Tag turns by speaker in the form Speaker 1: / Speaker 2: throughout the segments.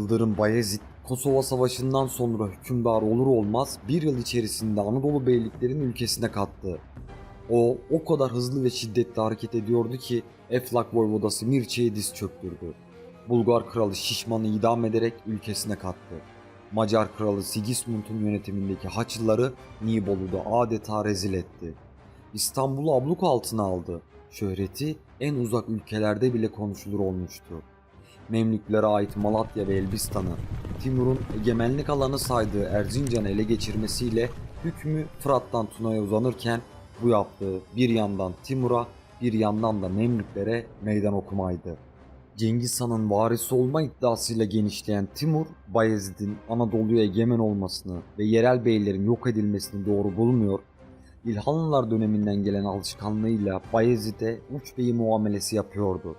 Speaker 1: Yıldırım Bayezid, Kosova Savaşı'ndan sonra hükümdar olur olmaz bir yıl içerisinde Anadolu beyliklerini ülkesine kattı. O, o kadar hızlı ve şiddetli hareket ediyordu ki Eflak Voyvodası Mirçe'ye diz çöktürdü. Bulgar kralı Şişman'ı idam ederek ülkesine kattı. Macar kralı Sigismund'un yönetimindeki Haçlıları Nibolu'da adeta rezil etti. İstanbul'u abluk altına aldı. Şöhreti en uzak ülkelerde bile konuşulur olmuştu. Memlüklere ait Malatya ve Elbistan'ı Timur'un egemenlik alanı saydığı Erzincan'ı ele geçirmesiyle hükmü Fırat'tan Tuna'ya uzanırken bu yaptığı bir yandan Timur'a bir yandan da Memlüklere meydan okumaydı. Cengiz Han'ın varisi olma iddiasıyla genişleyen Timur, Bayezid'in Anadolu'ya egemen olmasını ve yerel beylerin yok edilmesini doğru bulmuyor, İlhanlılar döneminden gelen alışkanlığıyla Bayezid'e uç beyi muamelesi yapıyordu.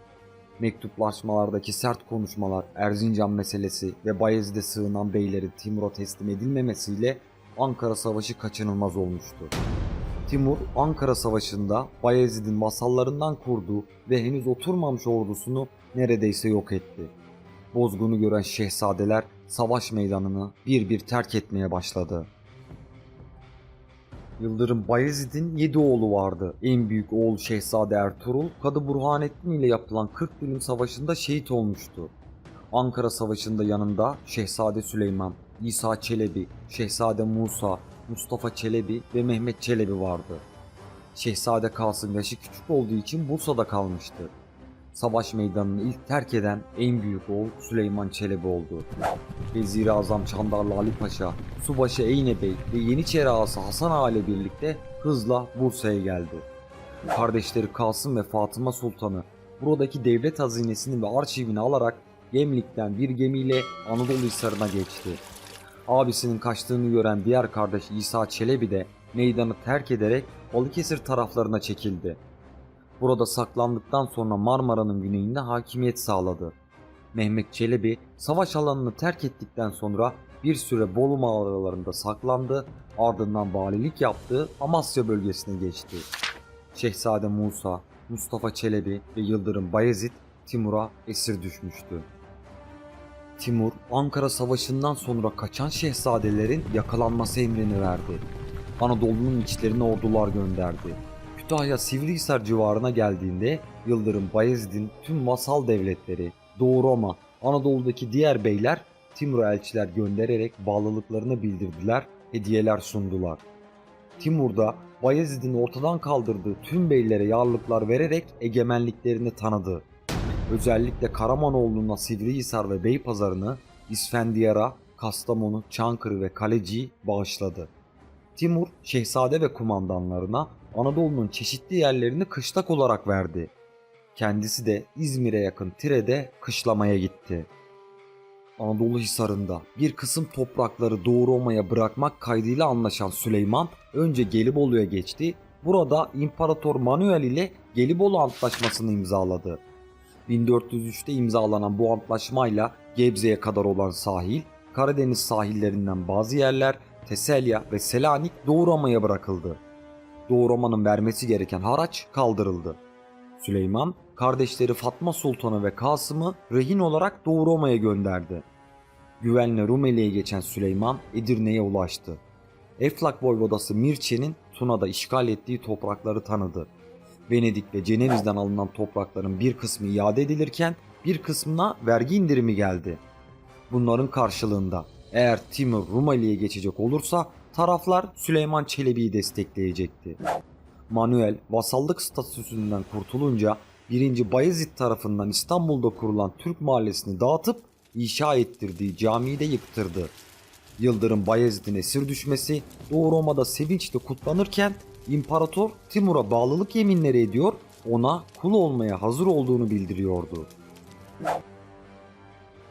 Speaker 1: Mektuplaşmalardaki sert konuşmalar, Erzincan meselesi ve Bayezid'e sığınan beylerin Timur'a teslim edilmemesiyle Ankara Savaşı kaçınılmaz olmuştu. Timur, Ankara Savaşı'nda Bayezid'in vasallarından kurduğu ve henüz oturmamış ordusunu neredeyse yok etti. Bozgunu gören şehzadeler savaş meydanını bir bir terk etmeye başladı. Yıldırım Bayezid'in 7 oğlu vardı. En büyük oğul Şehzade Ertuğrul, Kadı Burhanettin ile yapılan 40 Bilim Savaşı'nda şehit olmuştu. Ankara Savaşı'nda yanında Şehzade Süleyman, İsa Çelebi, Şehzade Musa, Mustafa Çelebi ve Mehmet Çelebi vardı. Şehzade Kasım yaşı küçük olduğu için Bursa'da kalmıştı. Savaş meydanını ilk terk eden en büyük oğul Süleyman Çelebi oldu. Vezir-i Azam Çandarlı Ali Paşa, Subaşı Eyne Bey ve Yeniçeri ağası Hasan Ağa ile birlikte hızla Bursa'ya geldi. Kardeşleri Kasım ve Fatıma Sultan'ı buradaki devlet hazinesini ve arşivini alarak Gemlik'ten bir gemiyle Anadolu Hisarı'na geçti. Abisinin kaçtığını gören diğer kardeş İsa Çelebi de meydanı terk ederek Balıkesir taraflarına çekildi. Burada saklandıktan sonra Marmara'nın güneyinde hakimiyet sağladı. Mehmet Çelebi savaş alanını terk ettikten sonra bir süre Bolu mağaralarında saklandı, ardından valilik yaptığı Amasya bölgesine geçti. Şehzade Musa, Mustafa Çelebi ve Yıldırım Bayezid Timur'a esir düşmüştü. Timur, Ankara Savaşı'ndan sonra kaçan şehzadelerin yakalanması emrini verdi. Anadolu'nun içlerine ordular gönderdi. Kütahya Sivrihisar civarına geldiğinde Yıldırım Bayezid'in tüm vasal devletleri, Doğu Roma, Anadolu'daki diğer beyler Timur'a elçiler göndererek bağlılıklarını bildirdiler, hediyeler sundular. Timur da Bayezid'in ortadan kaldırdığı tüm beylere yarlıklar vererek egemenliklerini tanıdı. Özellikle Karamanoğlu'na Sivrihisar ve Beypazarı'nı İsfendiyar'a, Kastamonu, Çankırı ve Kaleci'yi bağışladı. Timur, şehzade ve kumandanlarına Anadolu'nun çeşitli yerlerini kışlak olarak verdi. Kendisi de İzmir'e yakın Tire'de kışlamaya gitti. Anadolu Hisarı'nda bir kısım toprakları Doğu Roma'ya bırakmak kaydıyla anlaşan Süleyman önce Gelibolu'ya geçti. Burada İmparator Manuel ile Gelibolu Antlaşması'nı imzaladı. 1403'te imzalanan bu antlaşmayla Gebze'ye kadar olan sahil, Karadeniz sahillerinden bazı yerler, Teselya ve Selanik Doğu Roma'ya bırakıldı. Doğu Roma'nın vermesi gereken haraç kaldırıldı. Süleyman, kardeşleri Fatma Sultan'ı ve Kasım'ı rehin olarak Doğu Roma'ya gönderdi. Güvenle Rumeli'ye geçen Süleyman Edirne'ye ulaştı. Eflak Voyvodası Mirçe'nin Tuna'da işgal ettiği toprakları tanıdı. Venedik ve Ceneviz'den alınan toprakların bir kısmı iade edilirken bir kısmına vergi indirimi geldi. Bunların karşılığında eğer Timur Rumeli'ye geçecek olursa taraflar Süleyman Çelebi'yi destekleyecekti. Manuel vasallık statüsünden kurtulunca 1. Bayezid tarafından İstanbul'da kurulan Türk mahallesini dağıtıp inşa ettirdiği camiyi de yıktırdı. Yıldırım Bayezid'in esir düşmesi Doğu Roma'da sevinçle kutlanırken İmparator Timur'a bağlılık yeminleri ediyor, ona kul olmaya hazır olduğunu bildiriyordu.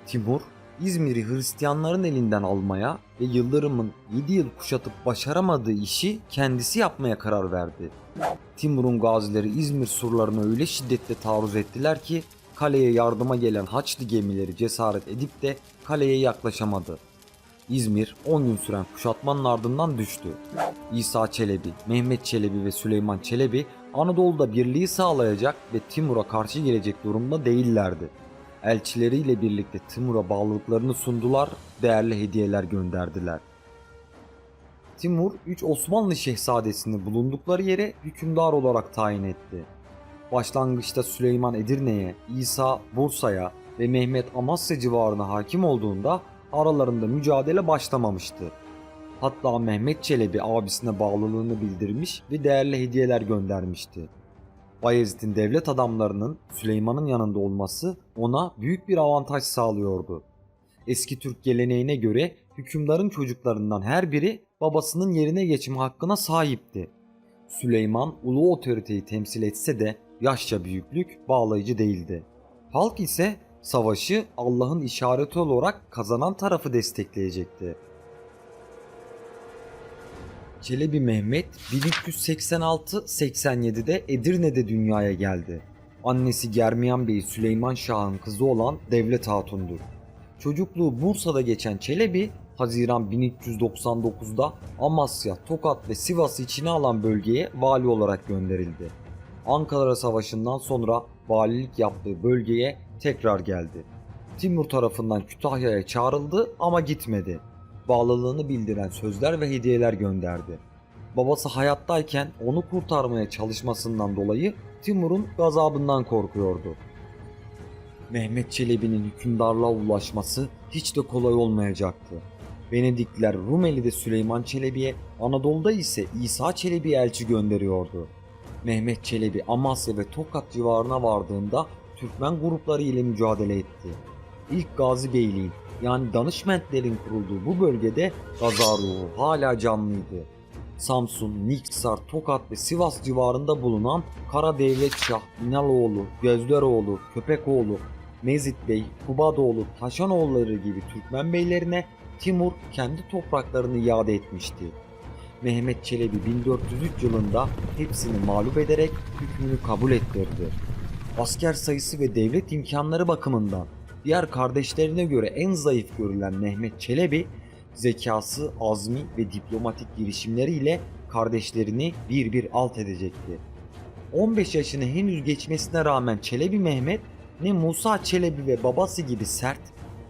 Speaker 1: Timur, İzmir'i Hristiyanların elinden almaya ve Yıldırım'ın 7 yıl kuşatıp başaramadığı işi kendisi yapmaya karar verdi. Timur'un gazileri İzmir surlarına öyle şiddetle taarruz ettiler ki kaleye yardıma gelen Haçlı gemileri cesaret edip de kaleye yaklaşamadı. İzmir 10 gün süren kuşatmanın ardından düştü. İsa Çelebi, Mehmet Çelebi ve Süleyman Çelebi Anadolu'da birliği sağlayacak ve Timur'a karşı gelecek durumda değillerdi. Elçileriyle birlikte Timur'a bağlılıklarını sundular, değerli hediyeler gönderdiler. Timur 3 Osmanlı şehzadesini bulundukları yere hükümdar olarak tayin etti. Başlangıçta Süleyman Edirne'ye, İsa Bursa'ya ve Mehmet Amasya civarına hakim olduğunda aralarında mücadele başlamamıştı. Hatta Mehmet Çelebi abisine bağlılığını bildirmiş ve değerli hediyeler göndermişti. Bayezid'in devlet adamlarının Süleyman'ın yanında olması ona büyük bir avantaj sağlıyordu. Eski Türk geleneğine göre hükümdarın çocuklarından her biri babasının yerine geçme hakkına sahipti. Süleyman ulu otoriteyi temsil etse de yaşça büyüklük bağlayıcı değildi. Halk ise savaşı Allah'ın işareti olarak kazanan tarafı destekleyecekti. Çelebi Mehmet 1386-87'de Edirne'de dünyaya geldi. Annesi Germiyan Bey Süleyman Şah'ın kızı olan Devlet Hatun'dur. Çocukluğu Bursa'da geçen Çelebi, Haziran 1399'da Amasya, Tokat ve Sivas'ı içine alan bölgeye vali olarak gönderildi. Ankara Savaşı'ndan sonra valilik yaptığı bölgeye tekrar geldi. Timur tarafından Kütahya'ya çağrıldı ama gitmedi. Bağlılığını bildiren sözler ve hediyeler gönderdi. Babası hayattayken onu kurtarmaya çalışmasından dolayı Timur'un gazabından korkuyordu. Mehmet Çelebi'nin hükümdarlığa ulaşması hiç de kolay olmayacaktı. Venedikliler Rumeli'de Süleyman Çelebi'ye, Anadolu'da ise İsa Çelebi'ye elçi gönderiyordu. Mehmet Çelebi Amasya ve Tokat civarına vardığında Türkmen grupları ile mücadele etti. İlk Gazi Beyliğin yani danışmentlerin kurulduğu bu bölgede Gaza ruhu hala canlıydı. Samsun, Niksar, Tokat ve Sivas civarında bulunan Kara Devlet Şah, İnaloğlu, Gözleroğlu, Köpekoğlu, Mezit Bey, Kubadoğlu, Taşanoğulları gibi Türkmen beylerine Timur kendi topraklarını iade etmişti. Mehmet Çelebi 1403 yılında hepsini mağlup ederek hükmünü kabul ettirdi. Asker sayısı ve devlet imkanları bakımından diğer kardeşlerine göre en zayıf görülen Mehmet Çelebi, zekası, azmi ve diplomatik girişimleriyle kardeşlerini bir bir alt edecekti. 15 yaşını henüz geçmesine rağmen Çelebi Mehmet ne Musa Çelebi ve babası gibi sert,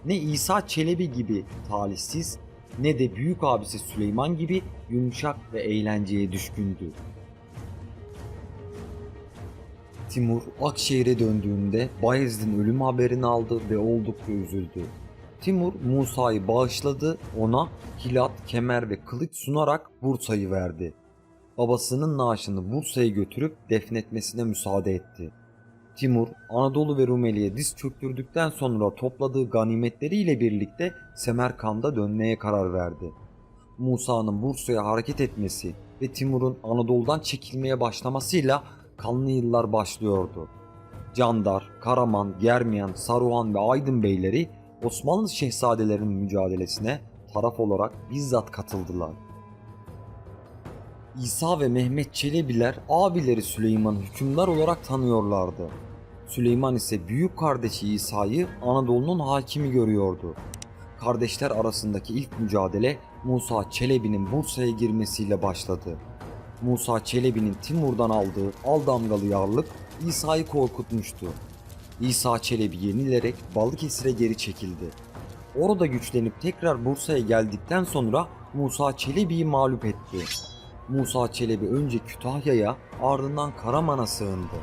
Speaker 1: ne İsa Çelebi gibi talihsiz, ne de büyük abisi Süleyman gibi yumuşak ve eğlenceye düşkündü. Timur Akşehir'e döndüğünde Bayezid'in ölüm haberini aldı ve oldukça üzüldü. Timur Musa'yı bağışladı, ona hilat, kemer ve kılıç sunarak Bursa'yı verdi. Babasının naaşını Bursa'ya götürüp defnetmesine müsaade etti. Timur, Anadolu ve Rumeli'ye diz çöktürdükten sonra topladığı ganimetleriyle birlikte Semerkand'a dönmeye karar verdi. Musa'nın Bursa'ya hareket etmesi ve Timur'un Anadolu'dan çekilmeye başlamasıyla kanlı yıllar başlıyordu. Candar, Karaman, Germiyan, Saruhan ve Aydın beyleri Osmanlı şehzadelerinin mücadelesine taraf olarak bizzat katıldılar. İsa ve Mehmet Çelebiler abileri Süleyman'ı hükümdar olarak tanıyorlardı. Süleyman ise büyük kardeşi İsa'yı Anadolu'nun hakimi görüyordu. Kardeşler arasındaki ilk mücadele Musa Çelebi'nin Bursa'ya girmesiyle başladı. Musa Çelebi'nin Timur'dan aldığı al damgalı yarlık İsa'yı korkutmuştu. İsa Çelebi yenilerek Balıkesir'e geri çekildi. Orada güçlenip tekrar Bursa'ya geldikten sonra Musa Çelebi'yi mağlup etti. Musa Çelebi önce Kütahya'ya ardından Karaman'a sığındı.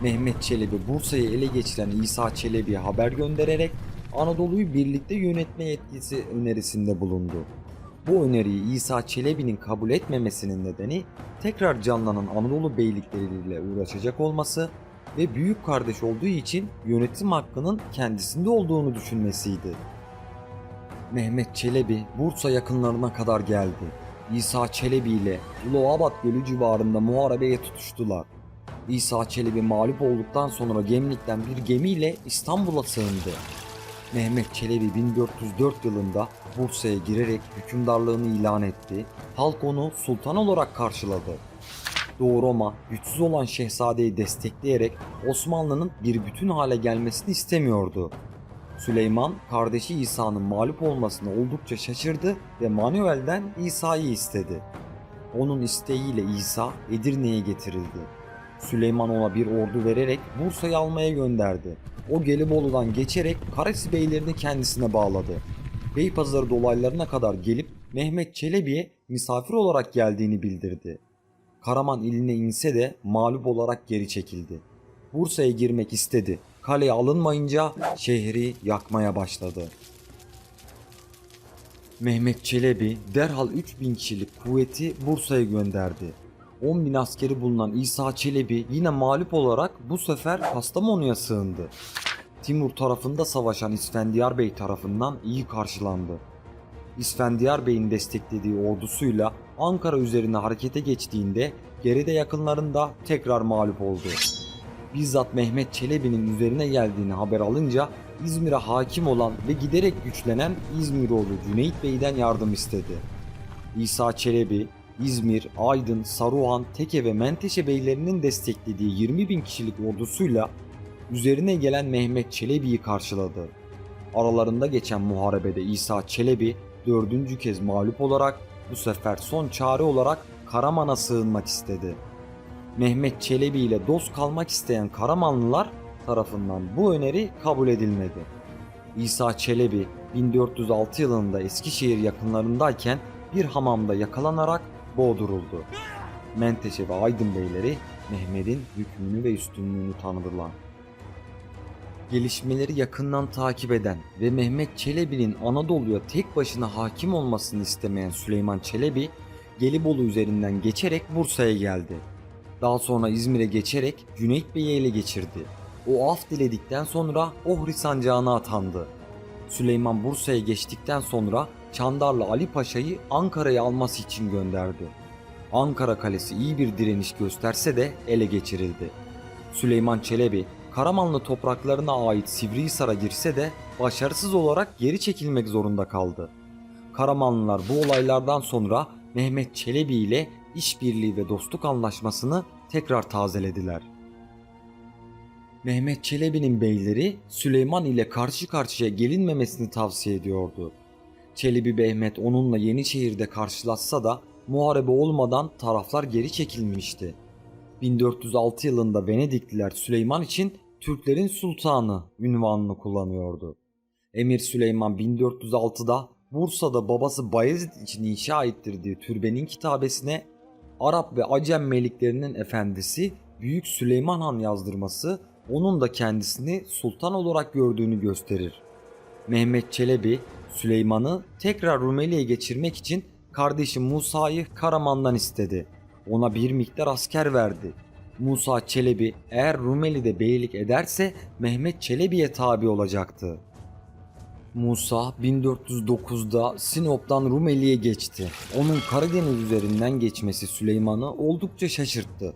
Speaker 1: Mehmet Çelebi Bursa'yı ele geçiren İsa Çelebi'ye haber göndererek Anadolu'yu birlikte yönetme yetkisi önerisinde bulundu. Bu öneriyi İsa Çelebi'nin kabul etmemesinin nedeni tekrar canlanan Anadolu beylikleriyle uğraşacak olması ve büyük kardeş olduğu için yönetim hakkının kendisinde olduğunu düşünmesiydi. Mehmet Çelebi Bursa yakınlarına kadar geldi. İsa Çelebi ile Uluabat Gölü civarında muharebeye tutuştular. İsa Çelebi mağlup olduktan sonra Gemlik'ten bir gemiyle İstanbul'a sığındı. Mehmet Çelebi 1404 yılında Bursa'ya girerek hükümdarlığını ilan etti. Halk onu sultan olarak karşıladı. Doğu Roma güçsüz olan şehzadeyi destekleyerek Osmanlı'nın bir bütün hale gelmesini istemiyordu. Süleyman kardeşi İsa'nın mağlup olmasına oldukça şaşırdı ve Manuel'den İsa'yı istedi. Onun isteğiyle İsa Edirne'ye getirildi. Süleyman ona bir ordu vererek Bursa'yı almaya gönderdi. O Gelibolu'dan geçerek Karasi beylerini kendisine bağladı. Beypazarı dolaylarına kadar gelip Mehmet Çelebi'ye misafir olarak geldiğini bildirdi. Karaman iline inse de mağlup olarak geri çekildi. Bursa'ya girmek istedi. Kaleye alınmayınca şehri yakmaya başladı. Mehmet Çelebi derhal 3000 kişilik kuvveti Bursa'ya gönderdi. 10 bin askeri bulunan İsa Çelebi yine mağlup olarak bu sefer Kastamonu'ya sığındı. Timur tarafında savaşan İsfendiyar Bey tarafından iyi karşılandı. İsfendiyar Bey'in desteklediği ordusuyla Ankara üzerine harekete geçtiğinde geride yakınlarında tekrar mağlup oldu. Bizzat Mehmet Çelebi'nin üzerine geldiğini haber alınca İzmir'e hakim olan ve giderek güçlenen İzmiroğlu Cüneyt Bey'den yardım istedi. İsa Çelebi, İzmir, Aydın, Saruhan, Teke ve Menteşe beylerinin desteklediği 20 bin kişilik ordusuyla üzerine gelen Mehmet Çelebi'yi karşıladı. Aralarında geçen muharebede İsa Çelebi dördüncü kez mağlup olarak bu sefer son çare olarak Karaman'a sığınmak istedi. Mehmet Çelebi ile dost kalmak isteyen Karamanlılar tarafından bu öneri kabul edilmedi. İsa Çelebi 1406 yılında Eskişehir yakınlarındayken bir hamamda yakalanarak boğduruldu. Menteşe ve Aydın beyleri Mehmet'in hükmünü ve üstünlüğünü tanıdılar. Gelişmeleri yakından takip eden ve Mehmet Çelebi'nin Anadolu'ya tek başına hakim olmasını istemeyen Süleyman Çelebi, Gelibolu üzerinden geçerek Bursa'ya geldi. Daha sonra İzmir'e geçerek Cüneyt Bey'i ele geçirdi. O af diledikten sonra Ohri sancağına atandı. Süleyman Bursa'ya geçtikten sonra Çandarlı Ali Paşa'yı Ankara'ya alması için gönderdi. Ankara Kalesi iyi bir direniş gösterse de ele geçirildi. Süleyman Çelebi Karamanlı topraklarına ait Sivrihisar'a girse de başarısız olarak geri çekilmek zorunda kaldı. Karamanlılar bu olaylardan sonra Mehmet Çelebi ile işbirliği ve dostluk anlaşmasını tekrar tazelediler. Mehmet Çelebi'nin beyleri Süleyman ile karşı karşıya gelinmemesini tavsiye ediyordu. Çelebi Mehmet onunla Yenişehir'de karşılaşsa da muharebe olmadan taraflar geri çekilmişti. 1406 yılında Venedikliler Süleyman için Türklerin sultanı ünvanını kullanıyordu. Emir Süleyman 1406'da Bursa'da babası Bayezid için inşa ettirdiği türbenin kitabesine Arap ve Acem meliklerinin efendisi Büyük Süleyman Han yazdırması onun da kendisini sultan olarak gördüğünü gösterir. Mehmet Çelebi Süleyman'ı tekrar Rumeli'ye geçirmek için kardeşi Musa'yı Karaman'dan istedi. Ona bir miktar asker verdi. Musa Çelebi eğer Rumeli'de beylik ederse Mehmet Çelebi'ye tabi olacaktı. Musa 1409'da Sinop'tan Rumeli'ye geçti. Onun Karadeniz üzerinden geçmesi Süleyman'ı oldukça şaşırttı.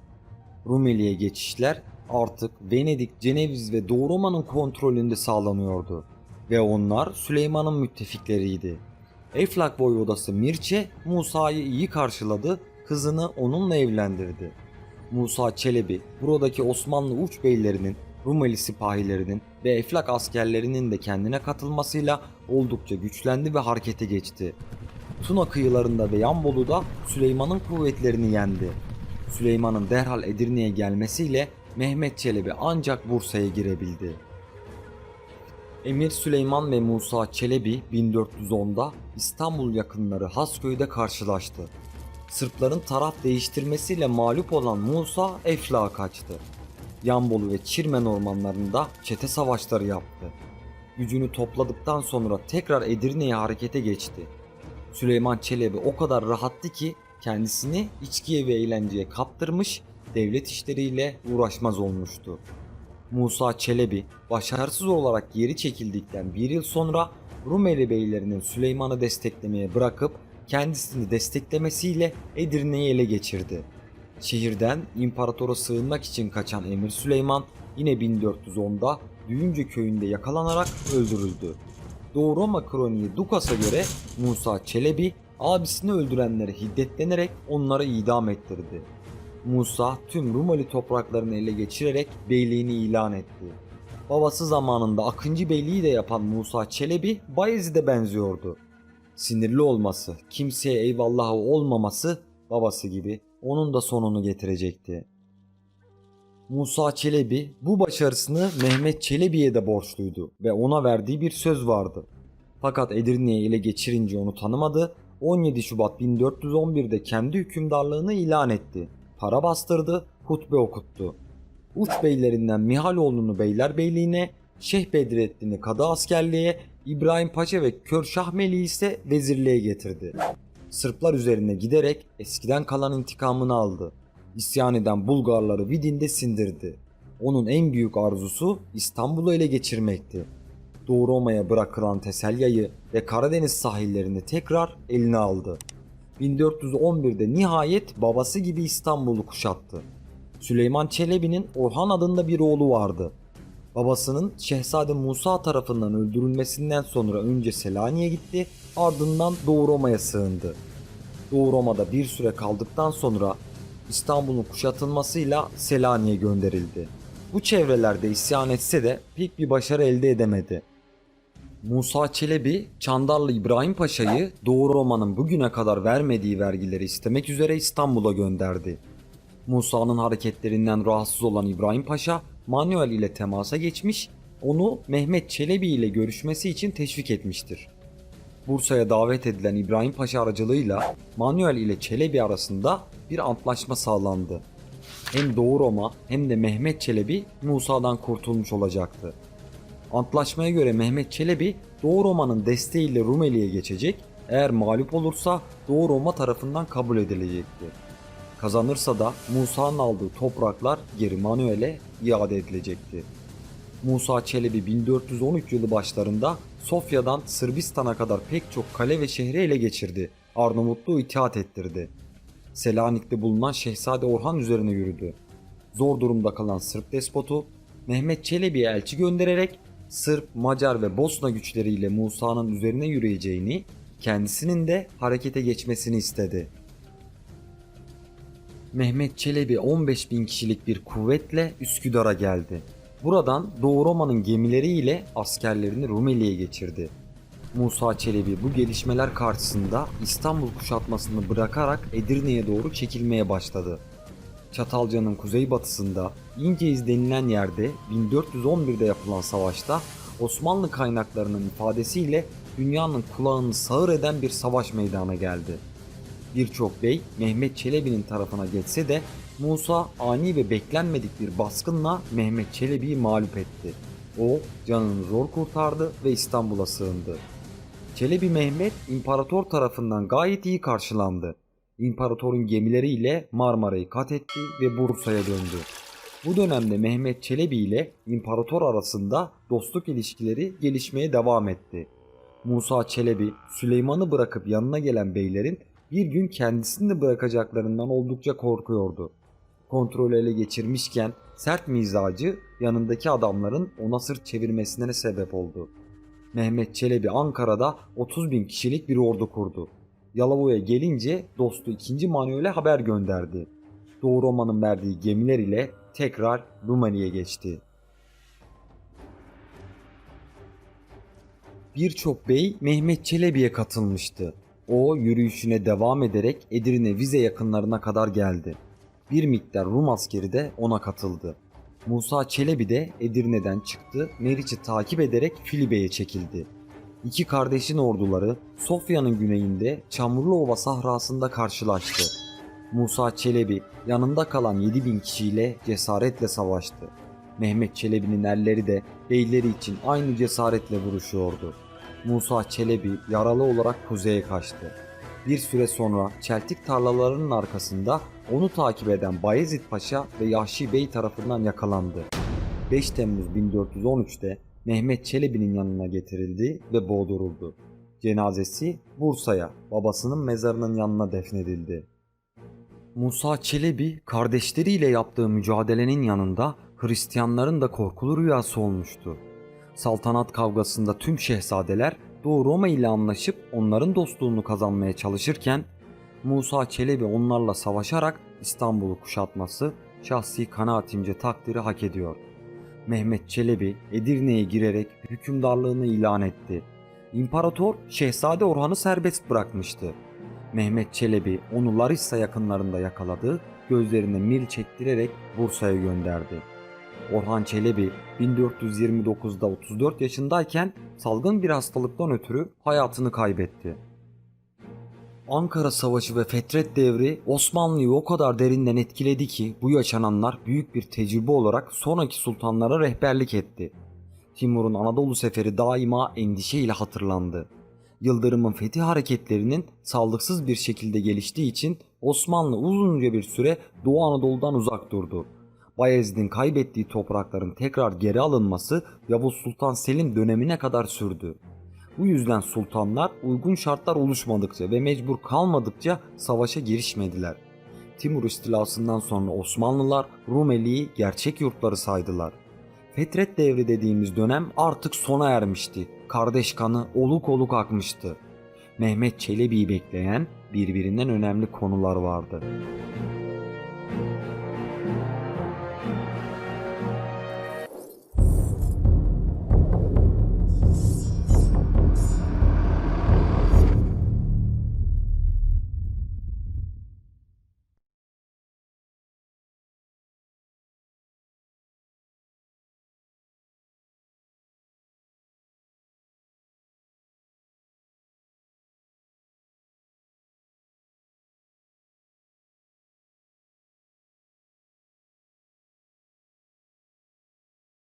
Speaker 1: Rumeli'ye geçişler artık Venedik, Ceneviz ve Doğu Roma'nın kontrolünde sağlanıyordu. Ve onlar Süleyman'ın müttefikleriydi. Eflak voyvodası Mirçe Musa'yı iyi karşıladı, kızını onunla evlendirdi. Musa Çelebi buradaki Osmanlı uç beylerinin, Rumeli sipahilerinin ve Eflak askerlerinin de kendine katılmasıyla oldukça güçlendi ve harekete geçti. Tuna kıyılarında ve Yanbolu'da Süleyman'ın kuvvetlerini yendi. Süleyman'ın derhal Edirne'ye gelmesiyle Mehmet Çelebi ancak Bursa'ya girebildi. Emir Süleyman ve Musa Çelebi 1410'da İstanbul yakınları Hasköy'de karşılaştı. Sırpların taraf değiştirmesiyle mağlup olan Musa Eflak'a kaçtı. Yanbolu ve Çirmen ormanlarında çete savaşları yaptı. Gücünü topladıktan sonra tekrar Edirne'ye harekete geçti. Süleyman Çelebi o kadar rahattı ki kendisini içkiye ve eğlenceye kaptırmış, devlet işleriyle uğraşmaz olmuştu. Musa Çelebi başarısız olarak geri çekildikten bir yıl sonra Rumeli beylerinin Süleyman'ı desteklemeye bırakıp kendisini desteklemesiyle Edirne'yi ele geçirdi. Şehirden imparatora sığınmak için kaçan Emir Süleyman yine 1410'da Düğünce köyünde yakalanarak öldürüldü. Doğu Roma kroniği Dukas'a göre Musa Çelebi abisini öldürenlere hiddetlenerek onları idam ettirdi. Musa tüm Rumeli topraklarını ele geçirerek beyliğini ilan etti. Babası zamanında Akıncı Beyliği de yapan Musa Çelebi Bayezid'e benziyordu. Sinirli olması, kimseye eyvallahı olmaması babası gibi onun da sonunu getirecekti. Musa Çelebi bu başarısını Mehmet Çelebi'ye de borçluydu ve ona verdiği bir söz vardı. Fakat Edirne'yi ele geçirince onu tanımadı. 17 Şubat 1411'de kendi hükümdarlığını ilan etti. Para bastırdı, hutbe okuttu. Uç beylerinden Mihaloğlu'nu beylerbeyliğine, Şeyh Bedrettin'i kadı askerliğe, İbrahim Paşa ve Kör Şahmeli ise vezirliğe getirdi. Sırplar üzerine giderek eskiden kalan intikamını aldı. İsyan eden Bulgarları Vidin'de sindirdi. Onun en büyük arzusu İstanbul'u ele geçirmekti. Doğu Roma'ya bırakılan Teselya'yı ve Karadeniz sahillerini tekrar eline aldı. 1411'de nihayet babası gibi İstanbul'u kuşattı. Süleyman Çelebi'nin Orhan adında bir oğlu vardı. Babasının Şehzade Musa tarafından öldürülmesinden sonra önce Selanik'e gitti, ardından Doğu Roma'ya sığındı. Doğu Roma'da bir süre kaldıktan sonra İstanbul'un kuşatılmasıyla Selanik'e gönderildi. Bu çevrelerde isyan etse de pek bir başarı elde edemedi. Musa Çelebi, Çandarlı İbrahim Paşa'yı Doğu Roma'nın bugüne kadar vermediği vergileri istemek üzere İstanbul'a gönderdi. Musa'nın hareketlerinden rahatsız olan İbrahim Paşa, Manuel ile temasa geçmiş, onu Mehmet Çelebi ile görüşmesi için teşvik etmiştir. Bursa'ya davet edilen İbrahim Paşa aracılığıyla Manuel ile Çelebi arasında bir antlaşma sağlandı. Hem Doğu Roma hem de Mehmet Çelebi Musa'dan kurtulmuş olacaktı. Antlaşmaya göre Mehmet Çelebi Doğu Roma'nın desteğiyle Rumeli'ye geçecek, eğer mağlup olursa Doğu Roma tarafından kabul edilecekti. Kazanırsa da Musa'nın aldığı topraklar geri Manuel'e iade edilecekti. Musa Çelebi 1413 yılı başlarında Sofya'dan Sırbistan'a kadar pek çok kale ve şehri ele geçirdi. Arnavutluğu itaat ettirdi. Selanik'te bulunan Şehzade Orhan üzerine yürüdü. Zor durumda kalan Sırp despotu Mehmet Çelebi'ye elçi göndererek Sırp, Macar ve Bosna güçleriyle Musa'nın üzerine yürüyeceğini, kendisinin de harekete geçmesini istedi. Mehmet Çelebi 15 bin kişilik bir kuvvetle Üsküdar'a geldi. Buradan Doğu Roma'nın gemileriyle askerlerini Rumeli'ye geçirdi. Musa Çelebi bu gelişmeler karşısında İstanbul kuşatmasını bırakarak Edirne'ye doğru çekilmeye başladı. Çatalca'nın kuzeybatısında İnceyiz denilen yerde 1411'de yapılan savaşta Osmanlı kaynaklarının ifadesiyle dünyanın kulağını sağır eden bir savaş meydana geldi. Birçok bey Mehmet Çelebi'nin tarafına geçse de Musa ani ve beklenmedik bir baskınla Mehmet Çelebi'yi mağlup etti. O canını zor kurtardı ve İstanbul'a sığındı. Çelebi Mehmet imparator tarafından gayet iyi karşılandı. İmparatorun gemileriyle Marmara'yı kat etti ve Bursa'ya döndü. Bu dönemde Mehmet Çelebi ile imparator arasında dostluk ilişkileri gelişmeye devam etti. Musa Çelebi Süleyman'ı bırakıp yanına gelen beylerin bir gün kendisini bırakacaklarından oldukça korkuyordu. Kontrolü ele geçirmişken sert mizacı yanındaki adamların ona sırt çevirmesine sebep oldu. Mehmet Çelebi Ankara'da 30 bin kişilik bir ordu kurdu. Yalova'ya gelince dostu 2. Manuel'e haber gönderdi. Doğu Roma'nın verdiği gemiler ile tekrar Rumeli'ye geçti. Birçok bey Mehmet Çelebi'ye katılmıştı. O yürüyüşüne devam ederek Edirne Vize yakınlarına kadar geldi. Bir miktar Rum askeri de ona katıldı. Musa Çelebi de Edirne'den çıktı, Meriç'i takip ederek Filibe'ye çekildi. İki kardeşin orduları Sofya'nın güneyinde Çamurluova sahrasında karşılaştı. Musa Çelebi yanında kalan 7000 kişiyle cesaretle savaştı. Mehmet Çelebi'nin erleri de beyleri için aynı cesaretle vuruşuyordu. Musa Çelebi yaralı olarak kuzeye kaçtı. Bir süre sonra çeltik tarlalarının arkasında onu takip eden Bayezid Paşa ve Yahşi Bey tarafından yakalandı. 5 Temmuz 1413'te Mehmet Çelebi'nin yanına getirildi ve boğduruldu. Cenazesi Bursa'ya babasının mezarının yanına defnedildi. Musa Çelebi kardeşleriyle yaptığı mücadelenin yanında Hristiyanların da korkulu rüyası olmuştu. Saltanat kavgasında tüm şehzadeler Doğu Roma ile anlaşıp onların dostluğunu kazanmaya çalışırken Musa Çelebi onlarla savaşarak İstanbul'u kuşatması şahsi kanaatimce takdiri hak ediyor. Mehmet Çelebi Edirne'ye girerek hükümdarlığını ilan etti. İmparator Şehzade Orhan'ı serbest bırakmıştı. Mehmet Çelebi onu Larissa yakınlarında yakaladı gözlerine mil çektirerek Bursa'ya gönderdi. Orhan Çelebi 1429'da 34 yaşındayken salgın bir hastalıktan ötürü hayatını kaybetti. Ankara Savaşı ve Fetret devri Osmanlı'yı o kadar derinden etkiledi ki bu yaşananlar büyük bir tecrübe olarak sonraki sultanlara rehberlik etti. Timur'un Anadolu seferi daima endişeyle hatırlandı. Yıldırım'ın fethi hareketlerinin sağlıksız bir şekilde geliştiği için Osmanlı uzunca bir süre Doğu Anadolu'dan uzak durdu. Bayezid'in kaybettiği toprakların tekrar geri alınması Yavuz Sultan Selim dönemine kadar sürdü. Bu yüzden sultanlar uygun şartlar oluşmadıkça ve mecbur kalmadıkça savaşa girişmediler. Timur istilasından sonra Osmanlılar Rumeli'yi gerçek yurtları saydılar. Fetret devri dediğimiz dönem artık sona ermişti. Kardeş kanı oluk oluk akmıştı. Mehmet Çelebi'yi bekleyen birbirinden önemli konular vardı.